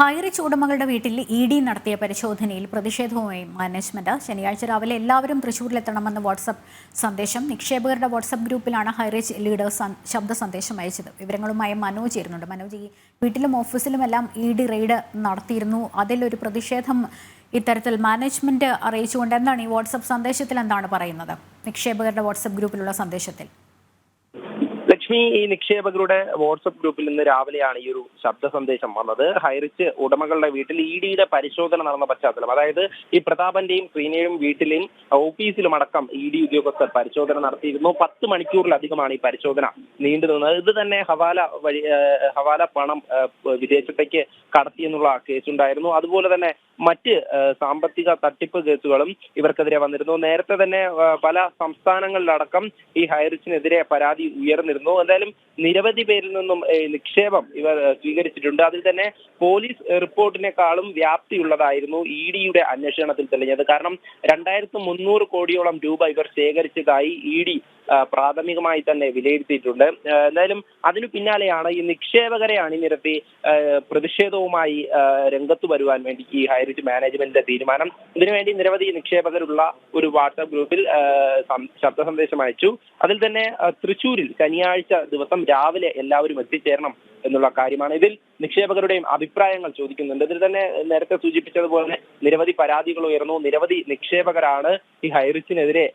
ഹൈറിച്ച് ഉടമകളുടെ വീട്ടിൽ E D നടത്തിയ പരിശോധനയിൽ പ്രതിഷേധവുമായി മാനേജ്മെന്റ് ശനിയാഴ്ച രാവിലെ എല്ലാവരും തൃശൂരിലെത്തണമെന്ന വാട്സപ്പ് സന്ദേശം. നിക്ഷേപകരുടെ വാട്സപ്പ് ഗ്രൂപ്പിലാണ് ഹൈറിച്ച് ലീഡേഴ്സ് ശബ്ദ സന്ദേശം അയച്ചത്. വിവരങ്ങളുമായി മനോജ് ചേരുന്നുണ്ട്. മനോജ് ഈ വീട്ടിലും ഓഫീസിലും എല്ലാം ഇ ഡി റെയ്ഡ് നടത്തിയിരുന്നു. അതിലൊരു പ്രതിഷേധം ഇത്തരത്തിൽ മാനേജ്മെന്റ് അറിയിച്ചുകൊണ്ട് എന്താണ് ഈ വാട്സപ്പ് സന്ദേശത്തിൽ എന്താണ് പറയുന്നത്? നിക്ഷേപകരുടെ വാട്സപ്പ് ഗ്രൂപ്പിലുള്ള സന്ദേശത്തിൽ. ലക്ഷ്മി ഈ നിക്ഷേപകരുടെ വാട്സപ്പ് ഗ്രൂപ്പിൽ നിന്ന് രാവിലെയാണ് ഈ ഒരു ശബ്ദ സന്ദേശം വന്നത്. ഹൈറിച്ച് ഉടമകളുടെ വീട്ടിൽ ഇ ഡിയുടെ പരിശോധന നടന്ന പശ്ചാത്തലം. അതായത് ഈ പ്രതാപന്റെയും ശ്രീനയും വീട്ടിലെയും ഓഫീസിലും അടക്കം ഇ ഡി ഉദ്യോഗസ്ഥർ പരിശോധന നടത്തിയിരുന്നു. പത്ത് മണിക്കൂറിലധികമാണ് ഈ പരിശോധന നീണ്ടു നിന്നത്. ഇത് തന്നെ ഹവാല വഴി ഹവാല പണം വിദേശത്തേക്ക് കടത്തിയെന്നുള്ള കേസുണ്ടായിരുന്നു. അതുപോലെ തന്നെ മറ്റ് സാമ്പത്തിക തട്ടിപ്പ് കേസുകളും ഇവർക്കെതിരെ വന്നിരുന്നു. നേരത്തെ തന്നെ പല സംസ്ഥാനങ്ങളിലടക്കം ഈ ഹൈറിച്ചിനെതിരെ പരാതി ഉയർന്നിരുന്നു. എന്തായാലും നിരവധി പേരിൽ നിന്നും നിക്ഷേപം ഇവർ സ്വീകരിച്ചിട്ടുണ്ട്. അതിൽ തന്നെ പോലീസ് റിപ്പോർട്ടിനേക്കാളും വ്യാപ്തിയുള്ളതായിരുന്നു ഇ ഡിയുടെ അന്വേഷണത്തിൽ തെളിഞ്ഞത്. കാരണം രണ്ടായിരത്തി മുന്നൂറ് കോടിയോളം രൂപ ഇവർ ശേഖരിച്ചതായി ഇ ഡി പ്രാഥമികമായി തന്നെ വിലയിരുത്തിയിട്ടുണ്ട്. എന്തായാലും അതിനു പിന്നാലെയാണ് ഈ നിക്ഷേപകരെ അണിനിരത്തി പ്രതിഷേധവുമായി രംഗത്ത് വരുവാൻ വേണ്ടി ഈ ഹൈറിറ്റ് മാനേജ്മെന്റിന്റെ തീരുമാനം. ഇതിനുവേണ്ടി നിരവധി നിക്ഷേപകരുള്ള ഒരു വാട്സാപ്പ് ഗ്രൂപ്പിൽ ശബ്ദ സന്ദേശം അയച്ചു. അതിൽ തന്നെ തൃശൂരിൽ ശനിയാഴ്ച ദിവസം രാവിലെ എല്ലാവരും എത്തിച്ചേരണം എന്നുള്ള കാര്യമാണ്. ഇതിൽ നിക്ഷേപകരുടെയും അഭിപ്രായങ്ങൾ ചോദിക്കുന്നുണ്ട്. ഇതിൽ തന്നെ നേരത്തെ സൂചിപ്പിച്ചതുപോലെ നിരവധി പരാതികൾ ഉയർന്നു. നിരവധി നിക്ഷേപകരാണ് ഈ ഹൈറിച്ചിനെതിരെ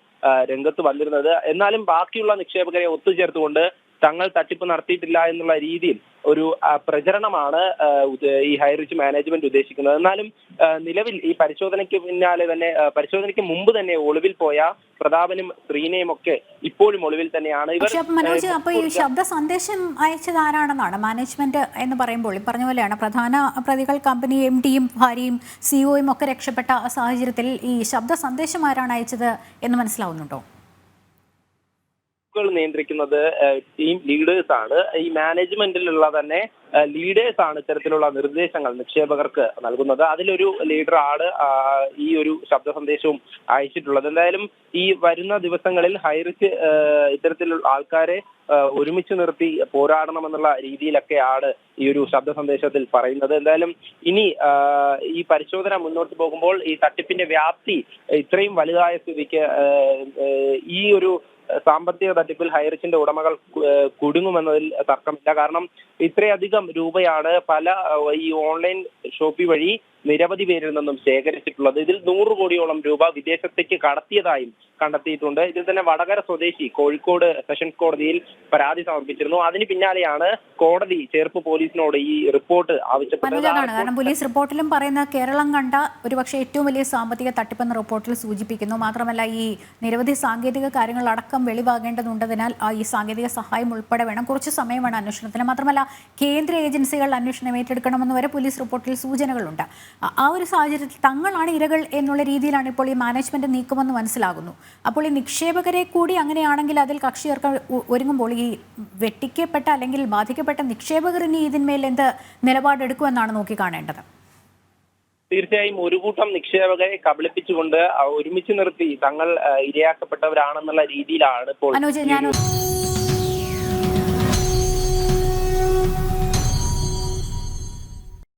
രംഗത്ത് വന്നിരുന്നത്. എന്നാലും ബാക്കിയുള്ള നിക്ഷേപകരെ ഒത്തുചേർത്തുകൊണ്ട് തങ്ങൾ തട്ടിപ്പ് നടത്തിയിട്ടില്ല എന്നുള്ള രീതിയിൽ ഒരു പ്രചരണമാണ് ഈ ഹൈറിച്ച് മാനേജ്മെന്റ് ഉദ്ദേശിക്കുന്നത്. എന്നാലും നിലവിൽ ഈ പരിശോധനയ്ക്ക് പിന്നാലെ തന്നെ പരിശോധനയ്ക്ക് മുമ്പ് തന്നെ ഒളിവിൽ പോയ പ്രതാപനും ശ്രീനയും ഒക്കെ ഇപ്പോഴും ഒളിവിൽ തന്നെയാണ്. ഇവർ മനോജ് അപ്പൊ ഈ ശബ്ദ സന്ദേശം അയച്ചത് ആരാണെന്നാണ്? മാനേജ്മെന്റ് എന്ന് പറയുമ്പോൾ ഈ പറഞ്ഞ പോലെയാണ് പ്രധാന പ്രതികൾ കമ്പനി എം ഡിയും ഭാര്യയും സിഇഒയും ഒക്കെ രക്ഷപ്പെട്ട സാഹചര്യത്തിൽ ഈ ശബ്ദ സന്ദേശം ആരാണ് അയച്ചത് എന്ന് മനസ്സിലാവുന്നുണ്ടോ? ഗ്രൂപ്പുകൾ നിയന്ത്രിക്കുന്നത് ടീം ലീഡേഴ്സ് ആണ്. ഈ മാനേജ്മെന്റിലുള്ള തന്നെ ലീഡേഴ്സ് ആണ് ഇത്തരത്തിലുള്ള നിർദ്ദേശങ്ങൾ നിക്ഷേപകർക്ക് നൽകുന്നത്. അതിലൊരു ലീഡർ ആണ് ഈ ഒരു ശബ്ദ സന്ദേശവും അയച്ചിട്ടുള്ളത്. എന്തായാലും ഈ വരുന്ന ദിവസങ്ങളിൽ ഹൈറിച്ച് ഇത്തരത്തിലുള്ള ആൾക്കാരെ ഒരുമിച്ച് നിർത്തി പോരാടണമെന്നുള്ള രീതിയിലൊക്കെയാണ് ഈ ഒരു ശബ്ദ സന്ദേശത്തിൽ പറയുന്നത്. എന്തായാലും ഇനി ഈ പരിശോധന മുന്നോട്ട് പോകുമ്പോൾ ഈ തട്ടിപ്പിന്റെ വ്യാപ്തി ഇത്രയും വലുതായ സ്ഥിതിക്ക് ഈ ഒരു സാമ്പത്തിക തട്ടിപ്പിൽ ഹൈറിച്ചിന്റെ ഉടമകൾ കുടുങ്ങുമെന്നതിൽ തർക്കമില്ല. കാരണം ഇത്രയധികം രൂപയാണ് പല ഈ ഓൺലൈൻ ഷോപ്പി വഴി നിരവധി പേരിൽ നിന്നും ശേഖരിച്ചിട്ടുള്ളത്. ഇതിൽ നൂറ് കോടിയോളം രൂപ വിദേശത്തേക്ക് കടത്തിയതായും കണ്ടെത്തിയിട്ടുണ്ട്. ഇതിൽ തന്നെ വടകര സ്വദേശി കോഴിക്കോട് സെഷൻസ് കോടതിയിൽ പരാതി സമർപ്പിച്ചിരുന്നു. അതിന് പിന്നാലെയാണ് കോടതി ചേർപ്പ് പോലീസിനോട് ഈ റിപ്പോർട്ട് ആവശ്യപ്പെട്ടത്. കാരണം പോലീസ് റിപ്പോർട്ടിലും പറയുന്ന കേരളം കണ്ട ഒരുപക്ഷെ ഏറ്റവും വലിയ സാമ്പത്തിക തട്ടിപ്പെന്ന റിപ്പോർട്ടിൽ സൂചിപ്പിക്കുന്നു. മാത്രമല്ല ഈ നിരവധി സാങ്കേതിക കാര്യങ്ങൾ അടക്കം വെളിവാകേണ്ടതുണ്ടതിനാൽ ആ ഈ സാങ്കേതിക സഹായം ഉൾപ്പെടെ വേണം. കുറച്ച് സമയമാണ് അന്വേഷണത്തിന്. മാത്രമല്ല കേന്ദ്ര ഏജൻസികൾ അന്വേഷണം ഏറ്റെടുക്കണമെന്ന് വരെ പോലീസ് റിപ്പോർട്ടിൽ സൂചനകളുണ്ട്. ആ- ഒരു സാഹചര്യത്തിൽ തങ്ങളാണ് ഇരകൾ എന്നുള്ള രീതിയിലാണ് ഇപ്പോൾ ഈ മാനേജ്മെന്റ് നീക്കുമെന്ന് മനസ്സിലാകുന്നു. അപ്പോൾ ഈ നിക്ഷേപകരെ കൂടി അങ്ങനെയാണെങ്കിൽ അതിൽ കക്ഷി ചേർക്കാൻ ഒരുങ്ങുമ്പോൾ ഈ വെട്ടിക്കപ്പെട്ട അല്ലെങ്കിൽ ബാധിക്കപ്പെട്ട നിക്ഷേപകർ ഇനി ഇതിന്മേൽ എന്ത് നിലപാടെടുക്കുമെന്നാണ് നോക്കിക്കാണേണ്ടത്. തീർച്ചയായും ഒരു കൂട്ടം നിക്ഷേപകരെ കബളിപ്പിച്ചുകൊണ്ട് ഒരുമിച്ച് നിർത്തി തങ്ങൾ ഇരയാക്കപ്പെട്ടവരാണെന്നുള്ള രീതിയിലാണ് ഇപ്പോൾ